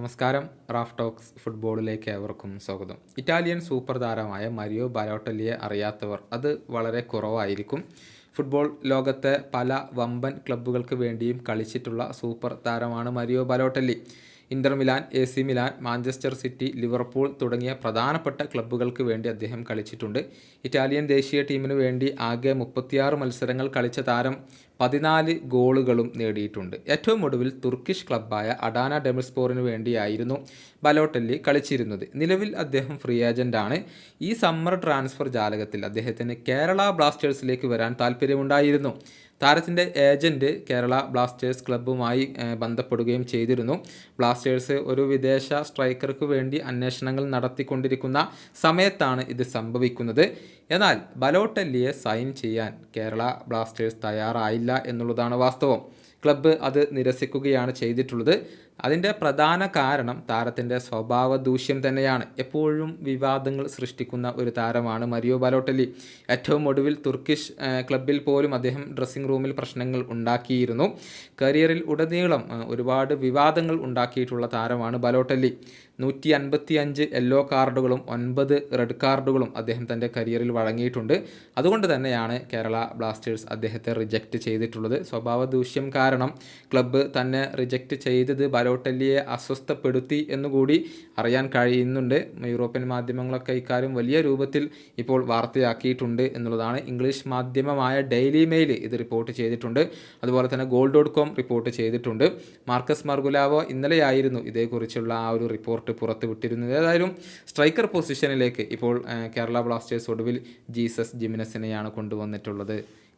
നമസ്കാരം. Raf talks ഫുട്ബോളിലേക്ക് ഏവർക്കും സ്വാഗതം. ഇറ്റാലിയൻ സൂപ്പർ താരമായ മരിയോ ബാലോട്ടലിയെ അറിയാത്തവർ അത് വളരെ കുറവായിരിക്കും. ഫുട്ബോൾ ലോകത്തെ പല വമ്പൻ ക്ലബ്ബുകൾക്ക് വേണ്ടിയും കളിച്ചിട്ടുള്ള സൂപ്പർ താരമാണ് Mario Balotelli. Inter Milan A C Milan Manchester City Liverpool തുടങ്ങിയ പ്രധാനപ്പെട്ട ക്ലബ്ബുകൾക്ക് വേണ്ടി അദ്ദേഹം കളിച്ചിട്ടുണ്ട്. ഇറ്റാലിയൻ ദേശീയ ടീമിന് വേണ്ടി ആകെ മുപ്പത്തിയാറ് മത്സരങ്ങൾ കളിച്ച താരം പതിനാല് ഗോളുകളും നേടിയിട്ടുണ്ട്. ഏറ്റവും ഒടുവിൽ തുർക്കിഷ് ക്ലബ്ബായ അഡാന ഡെമിസ്പോറിന് വേണ്ടിയായിരുന്നു ബലോട്ടല്ലി കളിച്ചിരുന്നത്. നിലവിൽ അദ്ദേഹം ഫ്രീ ഏജന്റാണ് ഈ സമ്മർ ട്രാൻസ്ഫർ ജാലകത്തിൽ അദ്ദേഹത്തിന് കേരള ബ്ലാസ്റ്റേഴ്സിലേക്ക് വരാൻ താല്പര്യമുണ്ടായിരുന്നു. താരത്തിന്റെ ഏജന്റ് കേരള ബ്ലാസ്റ്റേഴ്സ് ക്ലബ്ബുമായി ബന്ധപ്പെടുകയും ചെയ്തിരുന്നു. ബ്ലാസ്റ്റേഴ്സ് ഒരു വിദേശ സ്ട്രൈക്കർക്ക് വേണ്ടി അന്വേഷണങ്ങൾ നടത്തിക്കൊണ്ടിരിക്കുന്ന സമയത്താണ് ഇത് സംഭവിക്കുന്നത്. എന്നാൽ ബലോട്ടല്ലിയെ സൈൻ ചെയ്യാൻ കേരള ബ്ലാസ്റ്റേഴ്സ് തയ്യാറായില്ല. എന്നുള്ളതാണ് വാസ്തവം. ക്ലബ്ബ് അത് നിരസിക്കുകയാണ് ചെയ്തിട്ടുള്ളത്. അതിന്റെ പ്രധാന കാരണം താരത്തിന്റെ സ്വഭാവ ദൂഷ്യം തന്നെയാണ്. എപ്പോഴും വിവാദങ്ങൾ സൃഷ്ടിക്കുന്ന ഒരു താരമാണ് മരിയോ ബാലോട്ടലി ഏറ്റവും ഒടുവിൽ തുർക്കിഷ് ക്ലബിൽ പോലും അദ്ദേഹം ഡ്രസ്സിംഗ് റൂമിൽ പ്രശ്നങ്ങൾ ഉണ്ടാക്കിയിരുന്നു. കരിയറിൽ ഉടനീളം ഒരുപാട് വിവാദങ്ങൾ ഉണ്ടാക്കിയിട്ടുള്ള താരമാണ് ബാലോട്ടലി നൂറ്റി അൻപത്തി അഞ്ച് യെല്ലോ കാർഡുകളും ഒൻപത് റെഡ് കാർഡുകളും അദ്ദേഹം തന്റെ കരിയറിൽ വഴങ്ങിയിട്ടുണ്ട്. അതുകൊണ്ട് തന്നെയാണ് കേരള ബ്ലാസ്റ്റേഴ്സ് അദ്ദേഹത്തെ റിജക്റ്റ് ചെയ്തിട്ടുള്ളത്. സ്വഭാവ ദൂഷ്യം കാരണം ക്ലബ്ബ് തന്നെ റിജക്റ്റ് ചെയ്തത് ബലോട്ടല്ലിയെ അസ്വസ്ഥപ്പെടുത്തി എന്നുകൂടി അറിയാൻ കഴിയുന്നുണ്ട്. യൂറോപ്യൻ മാധ്യമങ്ങളൊക്കെ ഇക്കാര്യം വലിയ രൂപത്തിൽ ഇപ്പോൾ വാർത്തയാക്കിയിട്ടുണ്ട് എന്നുള്ളതാണ് ഇംഗ്ലീഷ് മാധ്യമമായ ഡെയിലി മെയിൽ ഇത് റിപ്പോർട്ട് ചെയ്തിട്ടുണ്ട്. അതുപോലെ തന്നെ ഗോൾ ഡോട്ട് കോം റിപ്പോർട്ട് ചെയ്തിട്ടുണ്ട്. മാർക്കസ് മർഗുലാവോ ഇന്നലെയായിരുന്നു ഇതേക്കുറിച്ചുള്ള ആ ഒരു റിപ്പോർട്ട് പുറത്തുവിട്ടിരുന്നത്. ഏതായാലും സ്ട്രൈക്കർ പൊസിഷനിലേക്ക് ഇപ്പോൾ കേരള ബ്ലാസ്റ്റേഴ്സ് ഒടുവിൽ ജീസസ് ജിമിനസിനെയാണ് കൊണ്ടുവന്നിട്ടുള്ളത്.